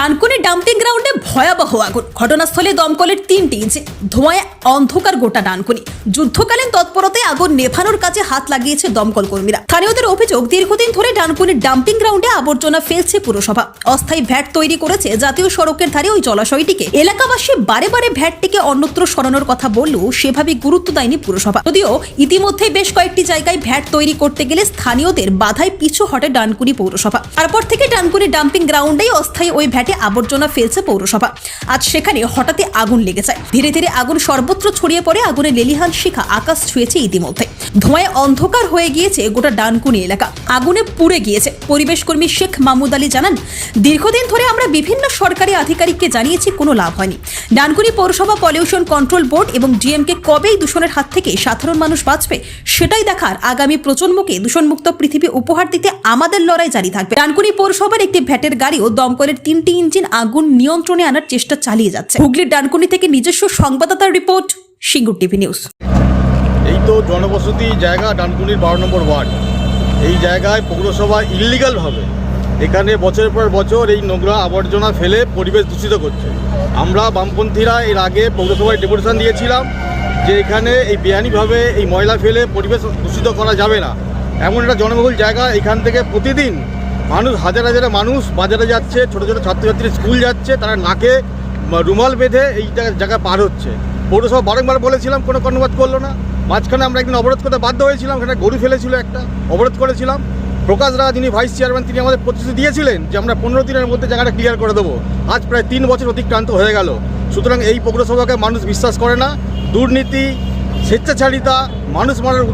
Dankuni dumping গ্রাউন্ডে ভয়াবহ আগুন। ঘটনাস্থলে দমকলের তিনটি ইঞ্চি, ধোঁয়ায় অন্ধকার গোটা ডানকুনি। যুদ্ধকালীন তৎপরতায় আগুন নেভানোর কাজে হাত লাগিয়েছে দমকল কর্মীরা। স্থানীয়দের অভিযোগ, দীর্ঘদিন ধরে ডানকুনির ডাম্পিং গ্রাউন্ডে আবর্জনা ফেলছে পুরসভা। অস্থায়ী ভ্যাট তৈরি করেছে জাতীয় সড়কের ধারে ওই জলাশয়টিকে। এলাকাবাসী বারে বারে ভ্যাটটিকে অন্যত্র সরানোর কথা বললেও সেভাবে গুরুত্ব দেয়নি পুরসভা। যদিও ইতিমধ্যে বেশ কয়েকটি জায়গায় ভ্যাট তৈরি করতে গেলে স্থানীয়দের বাধায় পিছু হটে ডানকুনি পৌরসভা। তারপর থেকে ডানকুনি ডাম্পিং গ্রাউন্ডেই অস্থায়ী ওই ভ্যাটে আবর্জনা ফেলছে পৌরসভা। আজ সেখানে হঠাৎই আগুন লেগে যায়। ধীরে ধীরে আগুন সর্বত্র ছড়িয়ে পড়ে আগুনের লেলিহান শিখা আকাশ ছুঁয়েছে ইতিমধ্যে। ধোঁয়ায় অন্ধকার হয়ে গিয়েছে গোটা ডানকুনি এলাকা। আগুনে পুড়ে গিয়েছে। পরিবেশ কর্মী শেখ মাহমুদ আলী জানান, দীর্ঘদিন ধরে আমরা বিভিন্ন সরকারি আধিকারিককে জানিয়েছি, কোনো লাভ হয়নি। ডানকুনি পৌরসভা পলিউশন কন্ট্রোল বোর্ড এবং ডিএমকে কবেই দূষণের হাত থেকে সাধারণ মানুষ বাঁচবে, সেটাই দেখার আগামী প্রজন্মকে দূষণমুক্ত পৃথিবী উপহার দিতে আমাদের লড়াই জারি থাকবে। ডানকুনি পৌরসভার একটি ভ্যাটের গাড়িও দমকলের তিনটি ইঞ্জিন আগুন নিয়ন্ত্রণে আনার চেষ্টা চালিয়ে যাচ্ছে। হুগলির ডানকুনি থেকে নিজস্ব সংবাদদাতার রিপোর্ট, সিঙ্গুর টিভি নিউজ। এই তো জনবসতি জায়গা ডানকুনির বারো নম্বর ওয়ার্ড। এই জায়গায় পৌরসভা ইল্লিগালভাবে এখানে বছরের পর বছর এই নোংরা আবর্জনা ফেলে পরিবেশ দূষিত করছে। আমরা বামপন্থীরা এর আগে পৌরসভায় ডেপুটেশন দিয়েছিলাম যে এখানে এই বেআইনিভাবে এই ময়লা ফেলে পরিবেশ দূষিত করা যাবে না। এমন একটা জনবহুল জায়গা এখান থেকে প্রতিদিন মানুষ, হাজার হাজার মানুষ বাজারে যাচ্ছে, ছোটো ছোটো ছাত্রছাত্রী স্কুল যাচ্ছে, তারা নাকে রুমাল বেঁধে এই জায়গা- পার হচ্ছে। পৌরসভা বারংবার বলেছিলাম, কোনো কর্ণপাত করল না। মাঝখানে আমরা একদিন অবরোধ করতে বাধ্য হয়েছিলাম এখানে গরু ফেলেছিল একটা, অবরোধ করেছিলাম। প্রকাশ রায় যিনি ভাইস চেয়ারম্যান, তিনি আমাদের প্রতিশ্রুতি দিয়েছিলেন যে আমরা পনেরো দিনের মধ্যে জায়গাটা ক্লিয়ার করে দেবো। আজ প্রায় তিন বছর অতিক্রান্ত হয়ে গেল। সুতরাং এই পৌরসভাকে মানুষ বিশ্বাস করে না। দুর্নীতি, স্বেচ্ছাচারিতা, মানুষ মারার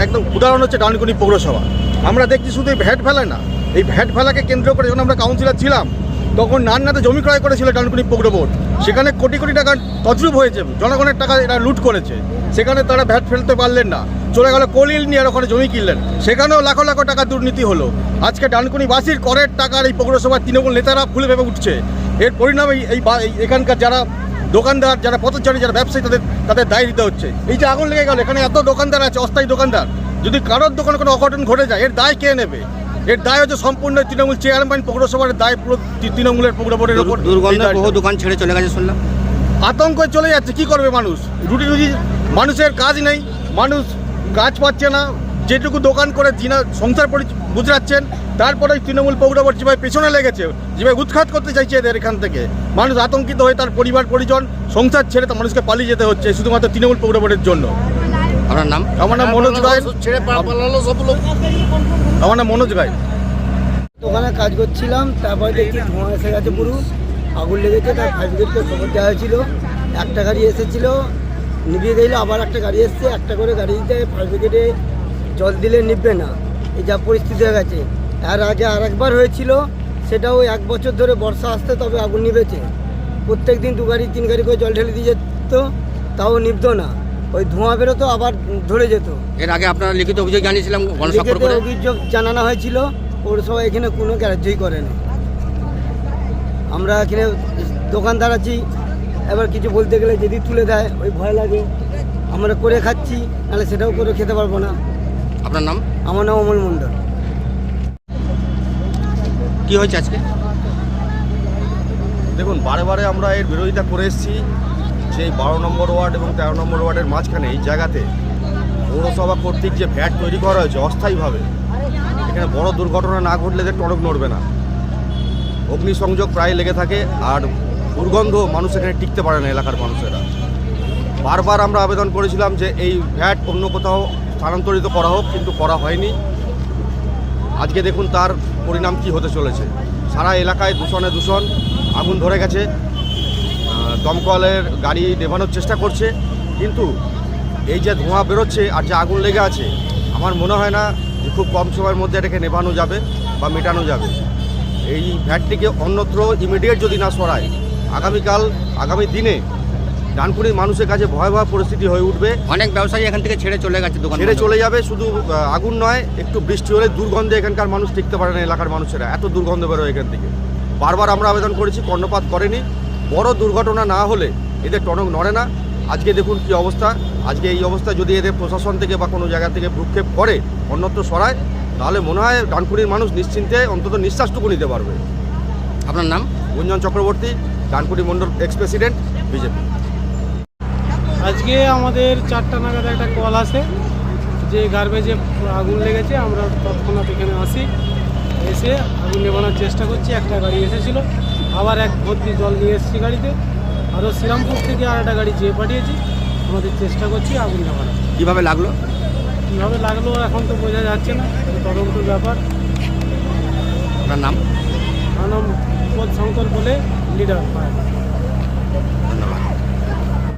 একদম উদাহরণ হচ্ছে ডানকুনি পৌরসভা। আমরা দেখছি শুধু ভ্যাট ফেলে না এই ভ্যাট ফেলাকে কেন্দ্র করে যখন আমরা কাউন্সিলর ছিলাম, তখন নান্নাতে জমি ক্রয় করেছিল ডানকুনি পৌর বোর্ড। সেখানে কোটি কোটি টাকা তদ্রুপ হয়েছে, জনগণের টাকা এরা লুট করেছে। সেখানে তারা ভ্যাট ফেলতে পারলেন না। চলে গেল কলিল নিয়ে আর ওখানে জমি কিনলেন। সেখানেও লাখো লাখো টাকা দুর্নীতি হলো। আজকে ডানকুনিবাসীর করের টাকার এই পৌরসভার তৃণমূল নেতারা ফুলে ভেবে উঠছে। এর পরিণামে এই- এখানকার যারা দোকানদার, যারা পথচারী, যারা ব্যবসায়ী, তাদের তাদের দায় দিতে হচ্ছে। এই যে আগুন লেগে গেল, এখানে এত দোকানদার আছে, অস্থায়ী দোকানদার। যদি কারোর দোকানে কোনো অঘটন ঘটে যায়, এর দায় কে নেবে? এর দায় হচ্ছে সম্পূর্ণ তৃণমূল চেয়ারম্যান পৌরসভার দায় পুরো তৃণমূলের পৌর বোর্ডের ওপর। এই দুর্গন্ধ। বহু দোকান ছেড়ে চলে গেছে শুনলাম। আতঙ্ক চলে যাচ্ছে কি করবে মানুষ? রুটি রুজি মানুষের কাজ নেই মানুষ কাজ পাচ্ছে না। যেটুকু দোকান করে যিনা সংসার পরি গুজরাচ্ছেন তারপরে তৃণমূল পৌরবর যেভাবে পেছনে লেগেছে যেভাবে উৎখাত করতে চাইছে এদের এখান থেকে মানুষ আতঙ্কিত হয়ে তার পরিবার পরিজন সংসার ছেড়ে তার মানুষকে পালিয়ে যেতে হচ্ছে শুধুমাত্র তৃণমূল পৌরবরের জন্য। আপনার নাম? আমার নাম মনোজ রায়। আমার নাম মনোজ রায়। দোকানে কাজ করছিলাম, তারপরে দেখছি ধোঁয়া এসে গেছে পুরো, আগুন লেগেছে, তার ফায়ার ব্রিগেডকে খবর দেওয়া হয়েছিল। একটা গাড়ি এসেছিল, নিভিয়ে গেলে আবার একটা গাড়ি এসছে, একটা করে গাড়িতে ফায়ার ব্রিগেডে জল দিলে নিববে না। এই যা পরিস্থিতি হয়ে গেছে। এর আগে আর একবার হয়েছিল, সেটাও এক বছর ধরে বর্ষা আসতে তবে আগুন নিবেছে প্রত্যেক দিন দু গাড়ি, তিন গাড়ি করে জল ঢেলে দিয়ে যেত, তাও নিবতো না। ওই ধোঁয়া বেরোতো আবার ধরে যেত। এর আগে আপনারা লিখিত অভিযোগ জানিয়েছিলাম গণস্বাক্ষর করে? অভিযোগ জানানো হয়েছিল পৌরসভা এখানে কোনো গ্রাহ্যই করেনি আমরা এখানে দোকানদার আছি এবার কিছু বলতে গেলে যদি তুলে দেয় ওই ভয় লাগে। আমরা করে খাচ্ছি নাহলে সেটাও করে খেতে পারব না। আপনার নাম? আমার নাম অমল মণ্ডল। কি হয়েছে আজকে? দেখুন বারে বারে আমরা এর বিরোধিতা করে এসেছি। সেই বারো নম্বর ওয়ার্ড এবং তেরো নম্বর ওয়ার্ডের মাঝখানে এই জায়গাতে পৌরসভা কর্তৃক যে ভ্যাট তৈরি করা হয়েছে অস্থায়ীভাবে, এখানে বড় দুর্ঘটনা না ঘটলে এদের টনক নড়বে না। অগ্নিসংযোগ প্রায় লেগে থাকে আর দুর্গন্ধ মানুষ এখানে টিকতে পারে না এলাকার মানুষেরা। বারবার আমরা আবেদন করেছিলাম যে এই ভ্যাট অন্য কোথাও স্থানান্তরিত করা হোক, কিন্তু করা হয়নি। আজকে দেখুন তার পরিণাম কি হতে চলেছে। সারা এলাকায় দূষণে দূষণ, আগুন ধরে গেছে। দমকলের গাড়ি নেভানোর চেষ্টা করছে কিন্তু এই যে ধোঁয়া বেরোচ্ছে আর যে আগুন লেগে আছে আমার মনে হয় না যে খুব কম সময়ের মধ্যে এটাকে নেভানো যাবে বা মেটানো যাবে। এই ভ্যাটটিকে অন্যত্র ইমিডিয়েট যদি না সরায় আগামীকাল আগামী দিনে ডানকুনির মানুষের কাছে ভয়াবহ পরিস্থিতি হয়ে উঠবে। অনেক ব্যবসায়ী এখান থেকে ছেড়ে চলে গেছে দোকান ছেড়ে চলে যাবে শুধু আগুন নয় একটু বৃষ্টি হলে দুর্গন্ধে এখানকার মানুষ টিকতে পারে না এলাকার মানুষেরা। এত দুর্গন্ধ বেরোয় এখান থেকে। বারবার আমরা আবেদন করেছি কর্ণপাত করেনি। বড় দুর্ঘটনা না হলে এদের টনক নড়ে না। আজকে দেখুন কি অবস্থা। আজকে এই অবস্থা যদি এদের প্রশাসন থেকে বা কোনো জায়গা থেকে ভ্রুক্ষেপ করে অন্যত্র সরায় তাহলে মনে হয় ডানকুনির মানুষ নিশ্চিন্তে অন্তত নিঃশ্বাসটুকু নিতে পারবে। আপনার নাম? Gunjan Chakraborty Dankuni Mondal ex president BJP আজকে আমাদের চারটা নাগাদ একটা কল আসে যে গার্বেজে আগুন লেগেছে আমরা তৎক্ষণাৎ এখানে আসি এসে আগুন নেভানোর চেষ্টা করছি একটা গাড়ি এসেছিল। আবার এক ভর্তি জল নিয়ে এসেছি গাড়িতে। আরও শ্রীরামপুর থেকে আর একটা গাড়ি যেয়ে পাঠিয়েছি। আমাদের চেষ্টা করছি আগুন নেভানোর কীভাবে লাগল? কীভাবে লাগল এখন তো বোঝা যাচ্ছে না তদন্ত ব্যাপার। আপনার নাম? আমার নাম শঙ্কর বলে লিডার। ধন্যবাদ।